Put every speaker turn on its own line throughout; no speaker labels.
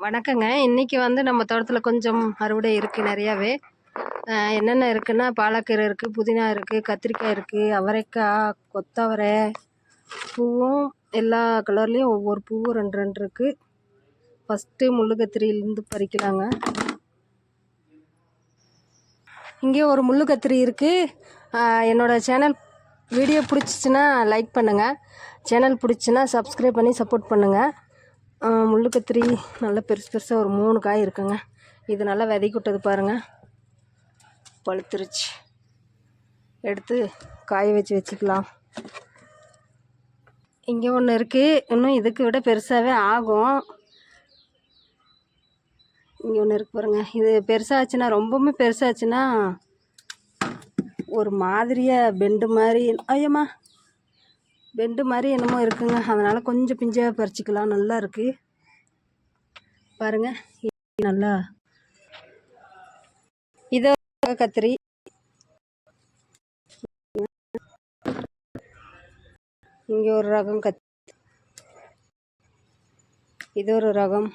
வணக்கங்க. இன்னைக்கு வந்து நம்ம தோட்டத்தில் கொஞ்சம் அறுவடை இருக்குது நிறையாவே. என்னென்ன இருக்குன்னா பாலக்கீரை இருக்குது புதினா இருக்குது கத்திரிக்காய் இருக்குது அவரைக்காய் கொத்தவரை பூவும் எல்லா கலர்லேயும் ஒவ்வொரு பூவும் ரெண்டு ரெண்டு இருக்குது ஃபஸ்ட்டு முள்ளுக்கத்திரியிலேருந்து பறிக்கலாங்க. இங்கே ஒரு முள்ளு கத்திரி இருக்குது என்னோடய சேனல் வீடியோ பிடிச்சிச்சின்னா லைக் பண்ணுங்கள் சேனல் பிடிச்சின்னா சப்ஸ்கிரைப் பண்ணி சப்போர்ட் பண்ணுங்கள் முள்ளு கத்திரி நல்லா பெருசு பெருசாக ஒரு மூணு காய் இருக்குங்க. இது நல்லா விதைக்கு விட்டது பாருங்கள் பழுத்துருச்சு. எடுத்து காய வச்சு வச்சுக்கலாம். இங்கே ஒன்று இருக்குது இன்னும் இதுக்கு விட பெருசாகவே ஆகும். இங்கே ஒன்று இருக்கு பாருங்க. இது பெருசாச்சுன்னா ரொம்பவுமே பெருசாச்சுன்னா ஒரு மாதிரியாக பெண்டு மாதிரி. ஐயம்மா பெண்டு மாதிரி என்னமோ இருக்குங்க. அதனால் கொஞ்சம் பிஞ்சாக பறிச்சிக்கலாம். நல்லா இருக்குது பாருங்க. நல்லா. இதோ கத்திரி. இங்கே ஒரு ரகம் கத் இது ஒரு ரகம்.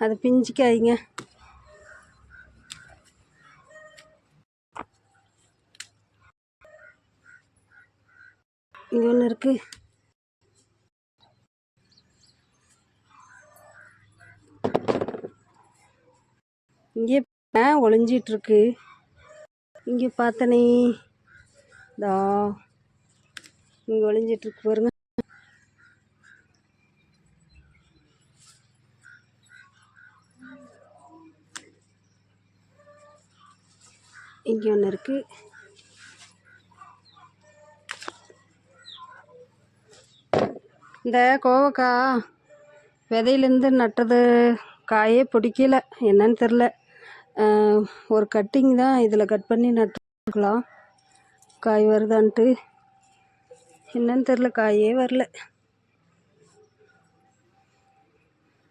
அது பிஞ்சிக்காதீங்க. இங்கே ஒன்று இருக்கு. இங்கே ஒளிஞ்சிட்டு இருக்கு இங்கே பார்த்தனே. தா இங்கே ஒளிஞ்சிட்டு இருக்கு பாருங்க. இங்கே ஒன்று இருக்குது இந்த கோவக்காய் விதையிலேருந்து நட்டது காயே பிடிக்கல. என்னன்னு தெரில ஒரு கட்டிங் தான் இதில் கட் பண்ணி நட்டுருக்கலாம். காய் வருதான்ட்டு. என்னன்னு தெரில காயே வரல.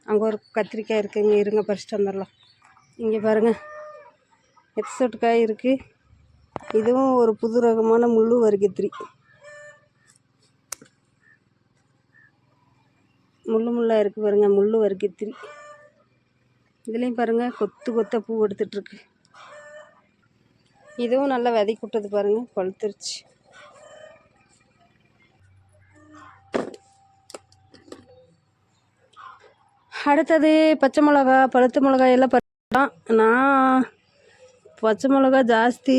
அங்கே ஒரு கத்திரிக்காய் இருக்குங்க இருங்க பறிச்சுட்டு வந்துடலாம் இங்கே பாருங்கள் எக்ஸட் காய் இருக்குது இதுவும் ஒரு புது ரகமான முள்ளு வருகத்திரி. முள்ளு முள்ளாக இருக்குது பாருங்கள் முள்ளு வருகத்திரி. இதுலேயும் பாருங்கள் கொத்து கொத்த பூ எடுத்துட்ருக்கு. இதுவும் நல்லா விதைக்கு விட்டது பாருங்கள் பழுத்துருச்சு. அடுத்தது பச்சை மிளகா பழுத்து மிளகாய் எல்லாம் நான் பச்சை மிளகா ஜாஸ்தி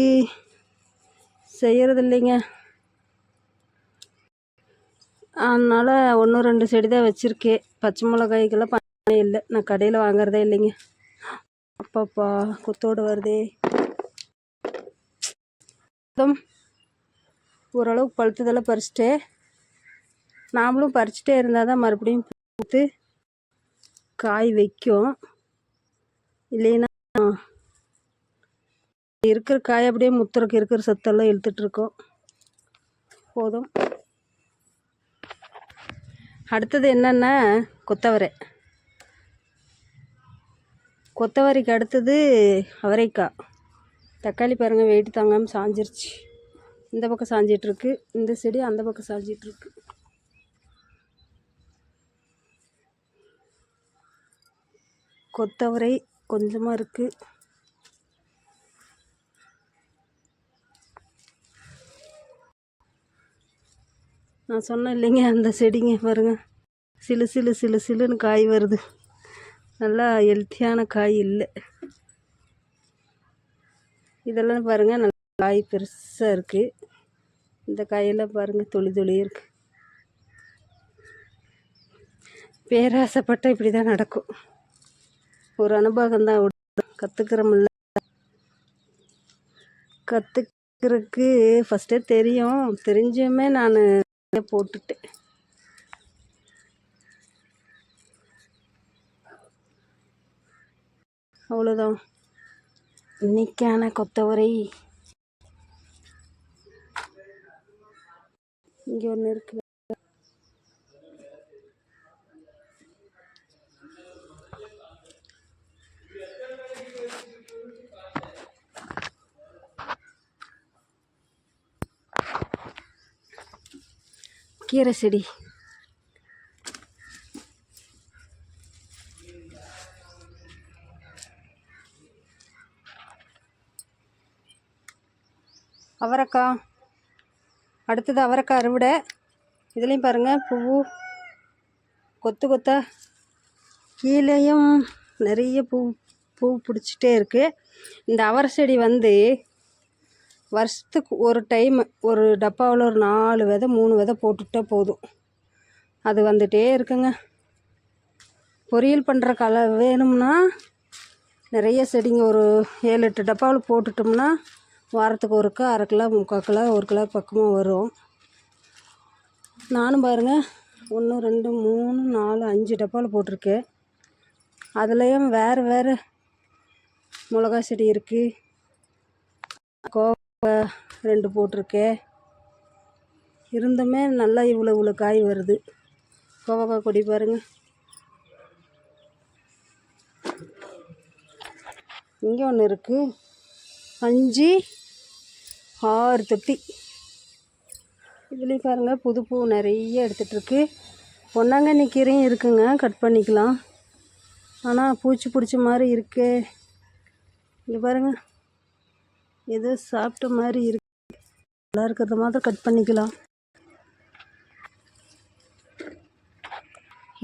செய்கிறது இல்லைங்க அதனால் ஒன்று ரெண்டு செடி தான் வச்சுருக்கேன் பச்சை மிளகாய்க்கெல்லாம் பண்ணே இல்லை. நான் கடையில் வாங்குறதே இல்லைங்க. அப்பாப்பா குத்தோடு வருதே. மொத்தம் ஓரளவுக்கு பழுத்ததெல்லாம் பறிச்சிட்டே. நாமளும் பறிச்சிட்டே இருந்தால் தான் மறுபடியும் பூத்து காய் வைக்கும். இல்லைன்னா இருக்கிற காய் அப்படியே முத்துறக்கு இருக்கிற சத்தெல்லாம் இழுத்துட்ருக்கோம். போதும். அடுத்தது என்னென்னா கொத்தவரை. கொத்தவரைக்கு அடுத்தது அவரைக்காய். தக்காளி பாருங்கள் வெயிட் தாங்காமல் சாஞ்சிருச்சு. இந்த பக்கம் சாஞ்சிட்ருக்கு. இந்த செடி அந்த பக்கம் சாஞ்சிட்ருக்கு. கொத்தவரை கொஞ்சமாக இருக்குது நான் சொன்னேன் இல்லைங்க அந்த செடிங்க பாருங்க. சிலு சிலு சிலு சிலுன்னு காய் வருது. நல்லா ஹெல்த்தியான காய் இல்லை. இதெல்லாம் பாருங்கள் நல்லா காய் பெருசாக இருக்குது இந்த காயெல்லாம் பாருங்கள் துளி தொளி இருக்குது பேராசைப்பட்டால் இப்படி தான் நடக்கும். ஒரு அனுபவம் தான் கற்றுக்கிறோம்ல கற்றுக்கிறதுக்கு ஃபஸ்ட்டே தெரியும். தெரிஞ்சுமே நான் போட்டுட்டு. அவ்வளோதான் இன்னைக்கான கொத்தவரை. இங்கே ஒன்று இருக்குது கீரை செடி. அவரைக்காய். அடுத்தது அவரைக்காய் அறுவடை. இதுலேயும் பாருங்கள் பூ கொத்து கொத்தா கீழேயும் நிறைய பூ பூ பிடிச்சிட்டே இருக்குது இந்த அவரை செடி வந்து வருஷத்துக்கு ஒரு டைம் ஒரு டப்பாவில் ஒரு நாலு விதை மூணு விதை போட்டுட்டா போதும். அது வந்துட்டே இருக்குங்க. பொரியல் பண்ணுற கலை வேணும்னா நிறைய செடிங்க ஒரு ஏழு எட்டு டப்பாவில் போட்டுட்டோம்னா வாரத்துக்கு ஒருக்கா அரை கிலோ முக்கால் கிலோ ஒரு கிலோ பக்கமாக வரும். நானும் பாருங்கள் ஒன்று ரெண்டு மூணு நாலு அஞ்சு டப்பாவில் போட்டிருக்கேன். அதுலேயும் வேறு வேறு மிளகா செடி இருக்குது கோ ரெண்டு போட்டிருக்கேன் இருந்துமே நல்லா இவ்வளோ இவ்வளோ காய் வருது. கோவக்காய் கொடி பாருங்கள் இங்கே ஒன்று இருக்குது அஞ்சு ஆறு தொட்டி. இதுலேயும் பாருங்கள் புது பூ நிறைய எடுத்துகிட்ருக்கு பொன்னாங்கண்ணி கீரையும் இருக்குங்க கட் பண்ணிக்கலாம். ஆனால் பூச்சி பிடிச்ச மாதிரி இருக்கே. இங்கே பாருங்கள் ஏதோ சாப்பிட்ட மாதிரி இருக்கு. நல்லா இருக்கிறத மாதிரி கட் பண்ணிக்கலாம்.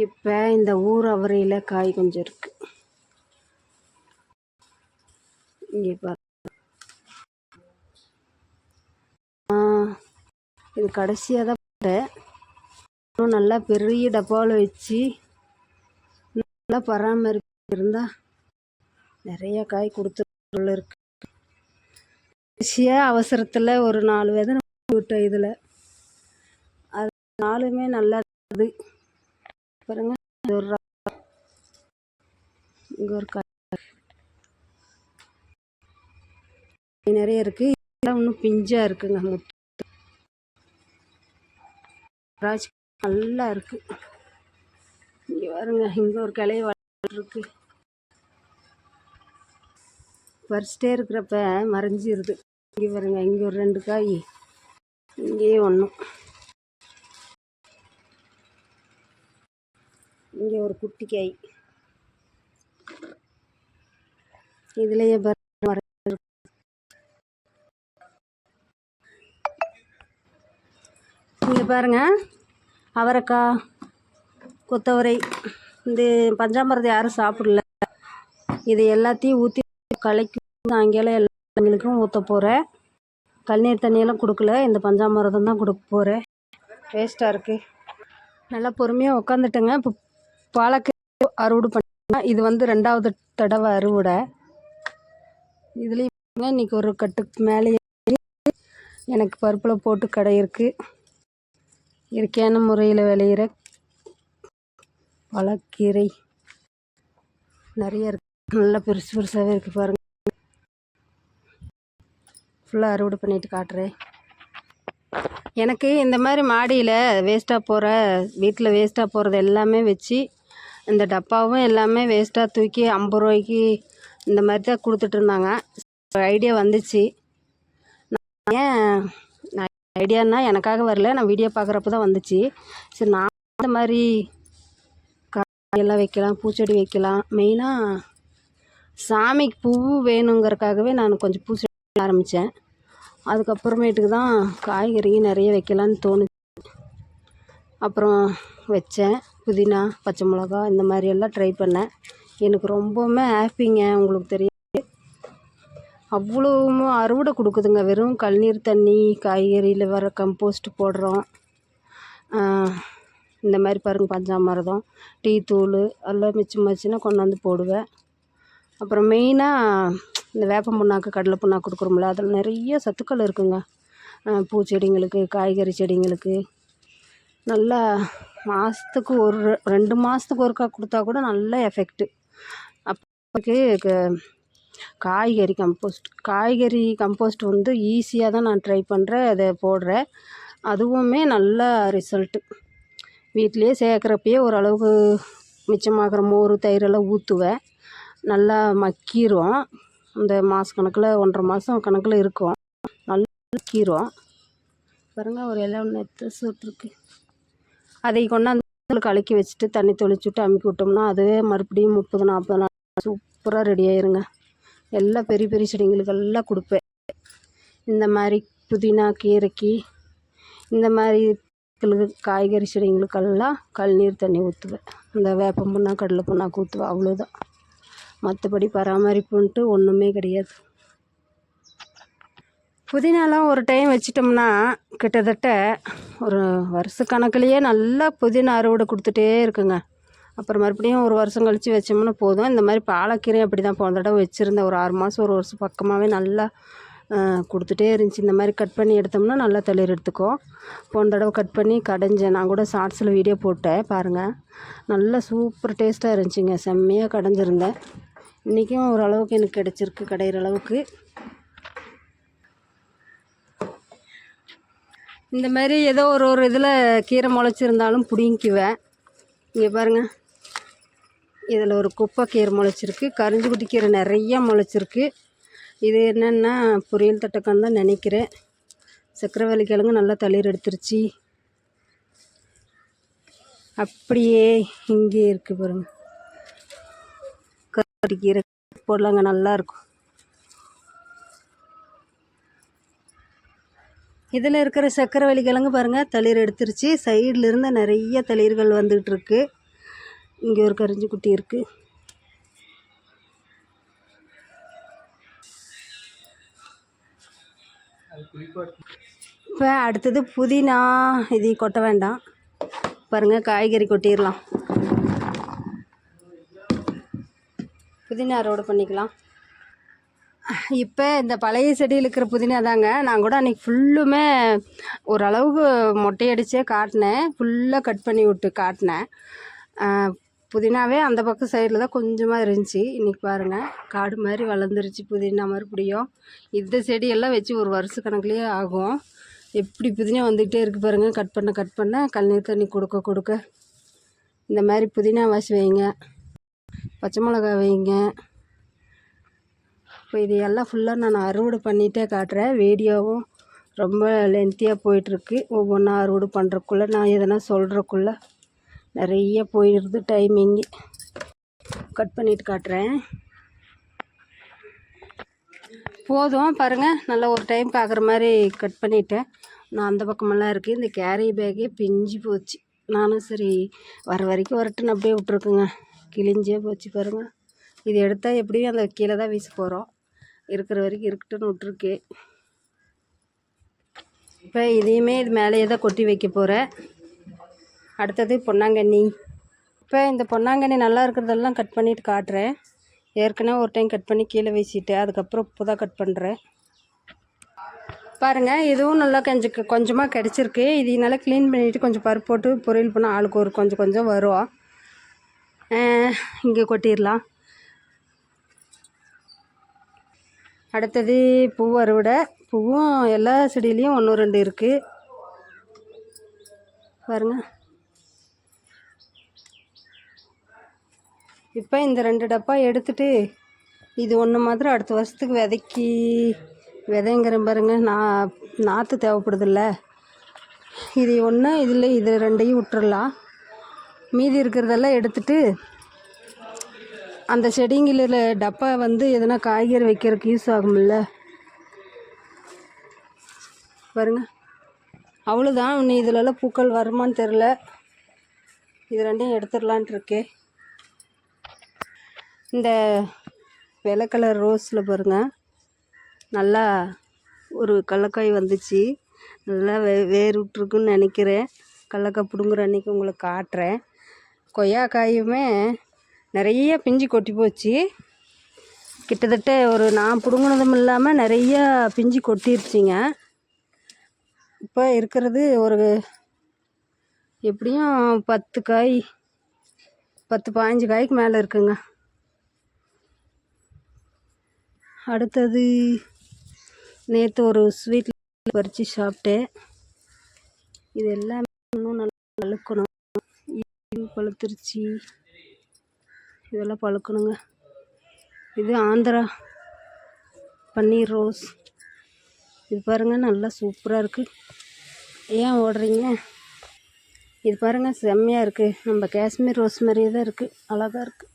இப்போ இந்த ஊர் அவரையில் காய் கொஞ்சம் இருக்குது இங்கே பாரு. இது கடைசியாக தான் போட்டேன். இன்னும் நல்லா பெரிய டப்பாவில் வச்சு நல்லா பராமரிப்பு இருந்தால் நிறைய காய் கொடுத்துள்ள இருக்கு. கடைசியாக அவசரத்தில் ஒரு நாலு விதை விட்டோம் இதில். அது நாலுமே நல்லா இருக்குது பாருங்க ஒரு இங்க ஒரு நிறைய இருக்கு. இதெல்லாம் இன்னும் பிஞ்சா இருக்குங்க முத்து திராட்சை நல்லா இருக்கு. இங்கே பாருங்க இங்கே ஒரு கிளைய வளர்ந்துருக்கு. பறிச்சிட்டே இருக்கிறப்ப மறைஞ்சிருது. இங்கே பாருங்க இங்கே ஒரு ரெண்டு காய் இங்கேயே ஒன்றும் இங்கே ஒரு குட்டி காய் இதுலேயே பாருங்க இங்கே பாருங்க அவரைக்காய் கொத்தவரை இந்த பஞ்சாமரத்தை யாரும் சாப்பிடல. இது எல்லாத்தையும் ஊற்றி கலக்கி சாயங்காலம் எல்லாங்களுக்கும் ஊற்ற போகிறேன் கழுநீர் தண்ணியெல்லாம் கொடுக்கல. இந்த பஞ்சாமிரதம் தான் கொடுக்க போகிறேன் வேஸ்ட்டாக இருக்குது நல்லா பொறுமையாக உக்காந்துட்டேங்க. இப்போ பாலக்காய் அறுவடை பண்ண இது வந்து ரெண்டாவது தடவை அறுவடை. இதுலேயும் இன்னைக்கு ஒரு கட்டுக்கு மேலே எனக்கு பருப்பில் போட்டு கடை இருக்குது இயற்கையான முறையில் விளையிற பழக்கீரை நிறைய இருக்கு. நல்லா பெருசு பெருசாகவே இருக்குது பாருங்கள் ஃபுல்லாக அறுவடை பண்ணிட்டு காட்டுறேன். எனக்கு இந்த மாதிரி மாடியில் வேஸ்ட்டாக போகிற வீட்டில் வேஸ்ட்டாக போகிறது எல்லாமே வச்சு இந்த டப்பாவும் எல்லாமே வேஸ்ட்டாக தூக்கி ஐம்பது ரூபாய்க்கு இந்த மாதிரி தான் கொடுத்துட்ருந்தாங்க ஐடியா வந்துச்சு. நான் ஏன் ஐடியானா எனக்காக வரல. நான் வீடியோ பார்க்குறப்ப தான் வந்துச்சு. சரி நான் இந்த மாதிரி காயெல்லாம் வைக்கலாம் பூச்செடி வைக்கலாம். மெயினாக சாமிக்கு பூ வேணுங்கிறதுக்காகவே நான் கொஞ்சம் பூச்செடி ஆரம்பித்தேன் அதுக்கப்புறமேட்டுக்கு தான் காய்கறிங்க நிறைய வைக்கலான்னு தோணுச்சு. அப்புறம் வச்சேன். புதினா பச்சை மிளகா இந்த மாதிரி எல்லாம் ட்ரை பண்ணேன். எனக்கு ரொம்பவுமே ஹாப்பிங்க உங்களுக்கு தெரியும். அவ்வளோவும் அறுவடை கொடுக்குதுங்க. வெறும் கழுநீர் தண்ணி காய்கறியில் வர கம்போஸ்ட் போடுறோம். இந்த மாதிரி பாருங்க பஞ்சாமிரதம் டீ தூள் எல்லாம் மிச்சமாச்சுன்னா கொண்டாந்து போடுவேன். அப்புறம் மெயினாக இந்த வேப்ப புண்ணாக்கு கடலை புண்ணாக்கு கொடுக்குறோம்ல அதில் நிறைய சத்துக்கள் இருக்குங்க. பூச்செடிங்களுக்கு காய்கறி செடிங்களுக்கு. நல்லா மாதத்துக்கு ஒரு ரெண்டு மாதத்துக்கு ஒருக்கா கொடுத்தா கூட நல்ல எஃபெக்ட்டு அப்போக்கு க- காய்கறி கம்போஸ்ட் காய்கறி கம்போஸ்ட் வந்து ஈஸியாக தான் நான் ட்ரை பண்ணுறேன் அதை போடுறேன். அதுவுமே நல்ல ரிசல்ட்டு வீட்டிலையே சேர்க்குறப்பயே ஓரளவுக்கு மிச்சமாகிற மோர் தயிரெல்லாம் ஊற்றுவேன் நல்லா மக்கிரும் இந்த மாத கணக்கில் ஒன்றரை மாதம் கணக்கில் இருக்கும். நல்லா கீரும் பாருங்க ஒரு இலை ஒன்று எடுத்து சுட்டுருக்கு. அதை கொண்டாந்து கலக்கி வச்சுட்டு தண்ணி தெளிச்சு விட்டு அமுக்கி விட்டோம்னா அதுவே மறுபடியும் முப்பது நாற்பது நாள் சூப்பராக ரெடி ஆயிருங்க. எல்லாம் பெரிய பெரிய செடிங்களுக்கு எல்லாம் கொடுப்பேன். இந்த மாதிரி புதினா கீரைக்கு இந்த மாதிரி காய்கறி செடிங்களுக்கெல்லாம் கழுநீர் தண்ணி ஊற்றுவேன் இந்த வேப்பம் புண்ணாக்கு கடலை புண்ணாக்கு ஊற்றுவேன் அவ்வளோதான் மற்றபடி பராமரிப்புன்ட்டு ஒன்றுமே கிடையாது. புதினாலாம் ஒரு டைம் வச்சிட்டோம்னா கிட்டத்தட்ட ஒரு வருஷ கணக்குலேயே நல்லா புதினா அறுவடை கொடுத்துட்டே இருக்குங்க. அப்புறம் மறுபடியும் ஒரு வருஷம் கழித்து வச்சோம்னா போதும். இந்த மாதிரி பாலக்கீரை அப்படி தான் போன தடவை வச்சுருந்தேன். ஒரு ஆறு மாதம் ஒரு வருஷம் பக்கமாகவே நல்லா கொடுத்துட்டே இருந்துச்சு. இந்த மாதிரி கட் பண்ணி எடுத்தோம்னா நல்லா தளிர் எடுத்துக்கும். போன தடவை கட் பண்ணி கடைஞ்சேன். நான் கூட ஷார்ட்ஸில் வீடியோ போட்டேன். பாருங்கள் நல்லா சூப்பர் டேஸ்ட்டாக இருந்துச்சுங்க. செம்மையாக கடைஞ்சிருந்தேன். இன்றைக்கும் ஓரளவுக்கு எனக்கு கிடச்சிருக்கு கிடையிற அளவுக்கு. இந்த மாதிரி ஏதோ ஒரு ஒரு இதில் கீரை முளைச்சிருந்தாலும் பிடுங்கிக்குவேன். இங்கே பாருங்கள் இதில் ஒரு குப்பை கீரை முளைச்சிருக்கு கரிஞ்சுக்குட்டி கீரை நிறையா முளைச்சிருக்கு. இது என்னென்னா பொரியல் தட்டக்கான்னு தான் நினைக்கிறேன். சக்கரவள்ளி கிழங்கு நல்லா தளிர் எடுத்துருச்சு. அப்படியே இங்கே இருக்குது பாருங்கள் கருவாட்டு கீரை போடலாங்க நல்லாயிருக்கும். இதில் இருக்கிற சக்கரவள்ளி கிழங்கு பாருங்கள் தளிர் எடுத்துருச்சு. சைடில் இருந்து நிறைய தளிர்கள் வந்துகிட்டு இருக்கு இங்கே ஒரு கரிஞ்சு குட்டி இருக்குது இப்போ அடுத்தது புதினா இது கொட்ட வேண்டாம். பாருங்கள் காய்கறி கொட்டிடலாம். புதினா அறுவடை பண்ணிக்கலாம். இப்போ இந்த பழைய செடியில் இருக்கிற புதினா தாங்க. நான் கூட அன்றைக்கி ஃபுல்லுமே ஓரளவுக்கு மொட்டையடிச்சே காட்டினேன். ஃபுல்லாக கட் பண்ணி விட்டு காட்டினேன். புதினாவே அந்த பக்கம் சைடில் தான் கொஞ்சமாக இருந்துச்சு. இன்றைக்கி பாருங்கள் காடு மாதிரி வளர்ந்துருச்சு புதினா மறுபடியும். இந்த செடியெல்லாம் வச்சு ஒரு வருஷ கணக்குலேயே ஆகும். எப்படி புதினா வந்துக்கிட்டே இருக்குது பாருங்கள் கட் பண்ண கட் பண்ண கண்ணீர் தண்ணி கொடுக்க கொடுக்க. இந்த மாதிரி புதினா வாசி வைங்க. பச்சை மிளகா வைங்க. இப்போ இது எல்லாம் ஃபுல்லாக நான் அறுவடை பண்ணிகிட்டே காட்டுறேன். வீடியோவும் ரொம்ப லென்த்தியாக போயிட்டுருக்கு. ஒவ்வொன்றா அறுவடை பண்ணுறக்குள்ளே நான் எதனா சொல்கிறக்குள்ளே நிறைய போயிடுது டைமிங்கு கட் பண்ணிட்டு காட்டுறேன். போதும். பாருங்கள் நல்லா ஒரு டைம் பார்க்குற மாதிரி கட் பண்ணிட்டேன். நான் அந்த பக்கமெல்லாம் இருக்குது இந்த கேரி பேக்கே பிஞ்சு போச்சு. நானும் சரி வர வரைக்கும் வரட்டுன்னு அப்படியே விட்ருக்குங்க கிழிஞ்சே போச்சு பாருங்கள் இது எடுத்தால் எப்படியும் அந்த கீழே தான் வீச போகிறோம் இருக்கிற வரைக்கும் இருக்கட்டுன்னு விட்ருக்கு இப்போ இதையுமே இது மேலேயே தான் கொட்டி வைக்க போகிறேன் அடுத்தது பொன்னாங்கண்ணி. இப்போ இந்த பொன்னாங்கண்ணி நல்லா இருக்கிறதெல்லாம் கட் பண்ணிவிட்டு காட்டுறேன். ஏற்கனவே ஒரு டைம் கட் பண்ணி கீழே வீசிட்டேன். அதுக்கப்புறம் இப்போ தான் கட் பண்ணுறேன் பாருங்கள் இதுவும் நல்லா கொஞ்சம் கொஞ்சமாக கிடச்சிருக்கு. இது க்ளீன் பண்ணிவிட்டு கொஞ்சம் பருப்பு போட்டு பொரியல் பண்ணால் ஆளுக்கு ஒரு கொஞ்சம் கொஞ்சம் வரும். இங்கே கொட்டிடலாம். அடுத்தது பூ அறுவடை. பூவும் எல்லா செடியிலையும் ஒன்று ரெண்டு இருக்குது பாருங்கள் இப்போ இந்த ரெண்டு டப்பா எடுத்துகிட்டு இது ஒன்று மாத்திரம் அடுத்த வருஷத்துக்கு விதைக்கி. விதைங்கிறேன் பாருங்க. நான் நாற்று தேவைப்படுதில்ல. இது ஒன்று இதில் இது ரெண்டையும் விட்டுறலாம். மீதி இருக்கிறதெல்லாம் எடுத்துட்டு அந்த செடிங்களில் டப்பா வந்து எதனா காய்கறி வைக்கிறதுக்கு யூஸ் ஆகும்ல. பாருங்க. அவ்வளோதான் இன்னும் இதிலெல்லாம் பூக்கள் வருமான்னு தெரில இது ரெண்டையும் எடுத்துடலான்ட்டு இருக்கேன். இந்த வெள்ளை கலர் ரோஸில் பாருங்கள் நல்லா ஒரு கடலக்காய் வந்துச்சு. நல்லா வே வேர் விட்ருக்குன்னு நினைக்கிறேன். கடலக்காய் பிடுங்குற அன்றைக்கி உங்களுக்கு காட்டுறேன். கொய்யாக்காயுமே நிறைய பிஞ்சு கொட்டி போச்சு. கிட்டத்தட்ட ஒரு நான் பிடுங்கினதும் இல்லாமல் நிறையா பிஞ்சு கொட்டிருச்சிங்க. இப்போ இருக்கிறது ஒரு எப்படியும் பத்து காய் பத்து பாஞ்சு காய்க்கு மேலே இருக்குங்க. அடுத்தது நேற்று ஒரு ஸ்வீட்டில் பறித்து சாப்பிட்டேன். இது எல்லாமே இன்னும் நல்லா பழுக்கணும் பழுத்திருச்சி. இதெல்லாம் பழுக்கணுங்க. இது ஆந்திரா பன்னீர் ரோஸ். இது பாருங்கள் நல்லா சூப்பராக இருக்குது ஏன் ஓடுறீங்க? இது பாருங்கள் செம்மையாக இருக்குது நம்ம காஷ்மீர் ரோஸ் மாதிரியே தான் இருக்குது அழகாக இருக்குது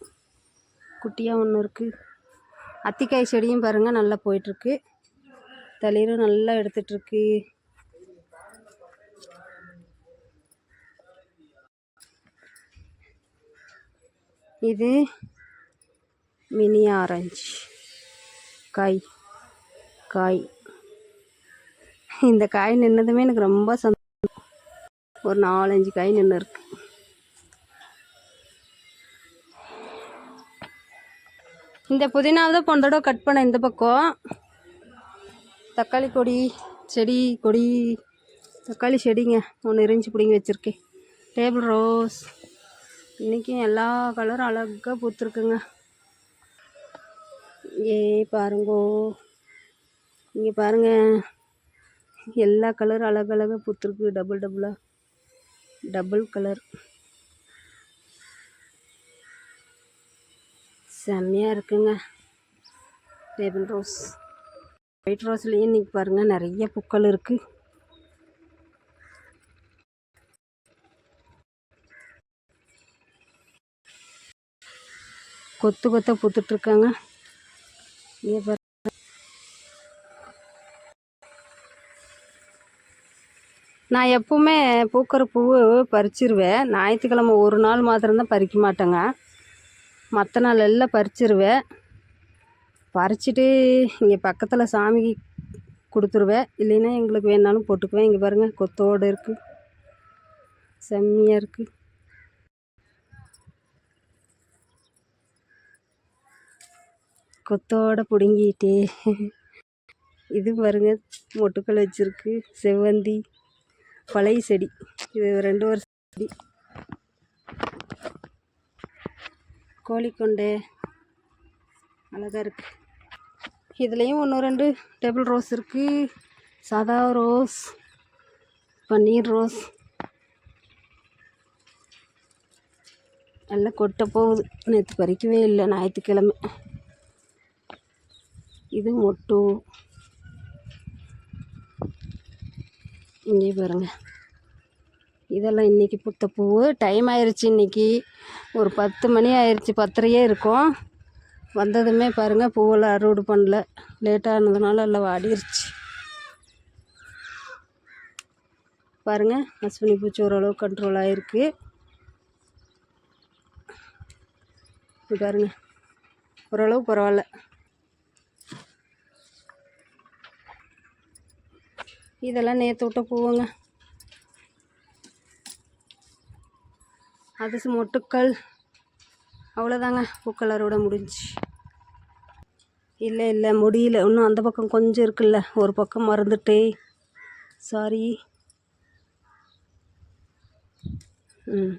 குட்டியாக ஒன்று இருக்குது அத்திக்காய் செடியும் பாருங்கள் நல்லா போயிட்டுருக்கு தளிரும் நல்லா எடுத்துகிட்ருக்கு இது மினி ஆரஞ்சு. காய். காய். இந்த காய் நின்னதுமே எனக்கு ரொம்ப சந்தோஷம். ஒரு நாலஞ்சு காய் நின்று இருக்கு இந்த புதினாவை தான் போன தடவை கட் பண்ண இந்த பக்கம். தக்காளி கொடி செடி கொடி. தக்காளி செடிங்க. ஒன்று எரிஞ்சு பிடிங்கி வச்சுருக்கேன். டேபிள் ரோஸ் இன்றைக்கும் எல்லா கலரும் அழகாக பூத்துருக்குங்க. ஏ பாருங்கோ. இங்கே பாருங்க. எல்லா கலரும் அழகழகாக பூத்துருக்கு. டபுள் டபுளாக டபுள் கலர் செம்மையாக இருக்குங்க. டேபிள் ரோஸ் ஒயிட் ரோஸ்லேயே இன்றைக்கி பாருங்கள் நிறைய பூக்கள் இருக்குது கொத்து கொத்தாக பூத்துட்ருக்காங்க. பாரு. நான் எப்பவுமே பூக்கிற பூவு பறிச்சிருவேன். ஞாயிற்றுக்கிழமை ஒரு நாள் மாத்திரம்தான் பறிக்க மாட்டேங்க. மற்ற நாள் எல்லாம் பறிச்சிருவேன். பறிச்சிட்டு இங்கே பக்கத்தில் சாமிக்கு கொடுத்துருவேன். இல்லைன்னா எங்களுக்கு வேணாலும் போட்டுக்குவேன். இங்கே பாருங்கள் கொத்தோடு இருக்குது செம்மையாக இருக்குது கொத்தோட பிடுங்கிட்டு. இது பாருங்க மொட்டுக்கள் வச்சுருக்கு. செவ்வந்தி பழைய செடி. இது ரெண்டு வருஷம் செடி. கோழிக்கொண்டை. அழகாக இருக்குது இதுலேயும் ஒன்று ரெண்டு டேபிள் ரோஸ் இருக்குது சாதா ரோஸ் பன்னீர் ரோஸ் நல்லா கொட்ட போகுது. நேற்று பறிக்கவே இல்லை ஞாயிற்றுக்கிழமை. இது மொட்டு. இங்கே பாருங்க. இதெல்லாம் இன்றைக்கி புத்த பூ டைம் ஆயிடுச்சு இன்றைக்கி ஒரு பத்து மணி ஆயிடுச்சு பத்தரையே இருக்கும். வந்ததுமே பாருங்கள் பூவெல்லாம் அறுவடை பண்ணல. லேட்டானதுனால எல்லாம் வாடிருச்சு. பாருங்கள் அஸ்வினி பூச்சி ஓரளவு கண்ட்ரோல் ஆகிருக்கு பாருங்கள் ஓரளவு பரவாயில்ல. இதெல்லாம் நேற்று விட்ட பூவுங்க. அது மொட்டுக்கள். அவ்வளோதாங்க பூக்கள் அறுவடை முடிஞ்சு. இல்லை இல்லை முடியல. இன்னும் அந்த பக்கம் கொஞ்சம் இருக்குல்ல. ஒரு பக்கம் மறந்துட்டே. சாரி ம்.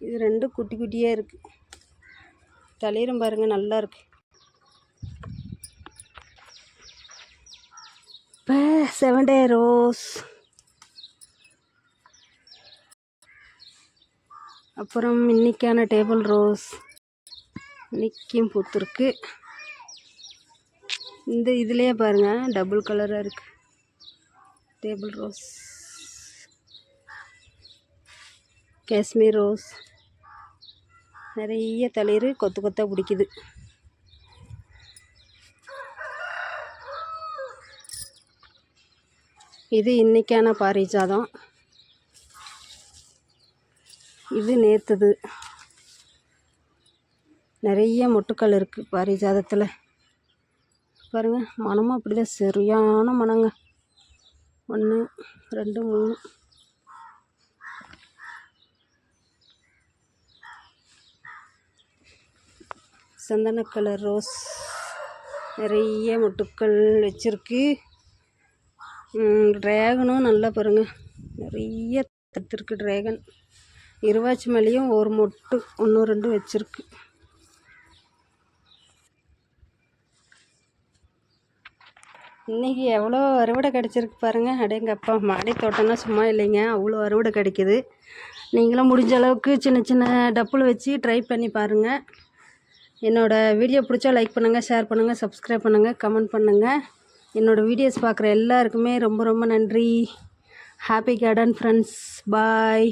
இது ரெண்டும் குட்டி குட்டியாக இருக்குது தளிரும் பாருங்கள் நல்லா இருக்குது இப்போ செவன் டே ரோஸ் அப்புறம் இன்னைக்கான டேபிள் ரோஸ் இன்றைக்கும் பூத்துருக்கு இந்த இதுலேயே பாருங்கள் டபுள் கலராக இருக்குது டேபிள் ரோஸ் காஷ்மீர் ரோஸ் நிறைய தளிர் கொத்து கொத்தாக பிடிக்குது இது இன்னைக்கான பாரிஜாதம். இது நேற்றுது நிறைய மொட்டுக்கள் இருக்குது பாரிஜாதத்தில். பாருங்கள் மனமும் அப்படிதான் சரியான மனங்க. ஒன்று ரெண்டு மூணு. சந்தன கலர் ரோஸ் நிறைய மொட்டுக்கள் வச்சுருக்கு. ட்ராகனும் நல்லா பாருங்க. நிறைய தடுத்துருக்கு ட்ராகன் இருவாச்சி மல்லியும் ஒரு மொட்டு ஒன்று ரெண்டு வச்சுருக்கு. இன்றைக்கி எவ்வளோ அறுவடை கிடச்சிருக்கு பாருங்கள் அடேங்கப்பா மாடி தோட்டம்னா சும்மா இல்லைங்க. அவ்வளோ அறுவடை கிடைக்கிது. நீங்களும் முடிஞ்ச அளவுக்கு சின்ன சின்ன டப்புள் வச்சு ட்ரை பண்ணி பாருங்கள் என்னோடய வீடியோ பிடிச்சா லைக் பண்ணுங்கள் ஷேர் பண்ணுங்கள் சப்ஸ்கிரைப் பண்ணுங்கள் கமெண்ட் பண்ணுங்கள் என்னோடய வீடியோஸ் பார்க்குற எல்லாருக்குமே ரொம்ப ரொம்ப நன்றி.
Happy garden friends bye